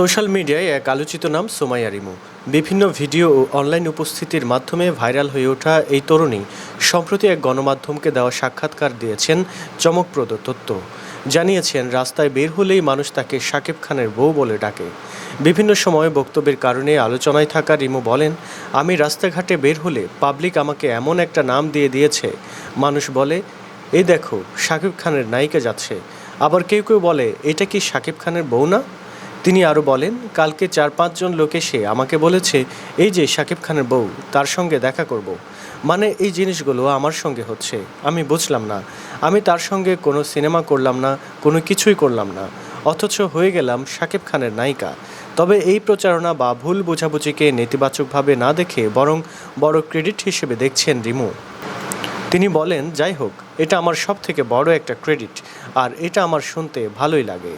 Social মিডিয়ায় এক আলোচিত নাম সোমাইয়া রিমু। বিভিন্ন ভিডিও ও অনলাইন উপস্থিতির মাধ্যমে ভাইরাল হয়ে ওঠা এই তরুণী সম্প্রতি এক গণমাধ্যমকে দেওয়া সাক্ষাৎকার দিয়েছেন চমকপ্রদ তথ্য জানিয়েছেন, রাস্তায় বের হলেই মানুষ তাকে শাকিব খানের বউ বলে ডাকে। বিভিন্ন সময় বক্তব্যের কারণে আলোচনায় থাকা রিমু বলেন, আমি রাস্তাঘাটে বের হলে পাবলিক আমাকে এমন একটা নাম দিয়ে দিয়েছে। মানুষ বলে এই দেখো শাকিব খানের নায়িকা যাচ্ছে। আবার কেউ কেউ বলে, এটা কি শাকিব খানের বউ না? তিনি আরও বলেন, কালকে চার পাঁচজন লোক এসে আমাকে বলেছে, এই যে শাকিব খানের বউ, তার সঙ্গে দেখা করব। মানে এই জিনিসগুলো আমার সঙ্গে হচ্ছে। আমি বুঝলাম না। আমি তার সঙ্গে কোনো সিনেমা করলাম না, কোনো কিছুই করলাম না। অথচ হয়ে গেলাম শাকিব খানের নায়িকা। তবে এই প্রচারণা বা ভুল বোঝাবুঝিকে নেতিবাচকভাবে না দেখে বরং বড় ক্রেডিট হিসেবে দেখছেন রিমু। তিনি বলেন, যাই হোক, এটা আমার সব থেকে বড় একটা ক্রেডিট, আর এটা আমার শুনতে ভালোই লাগে।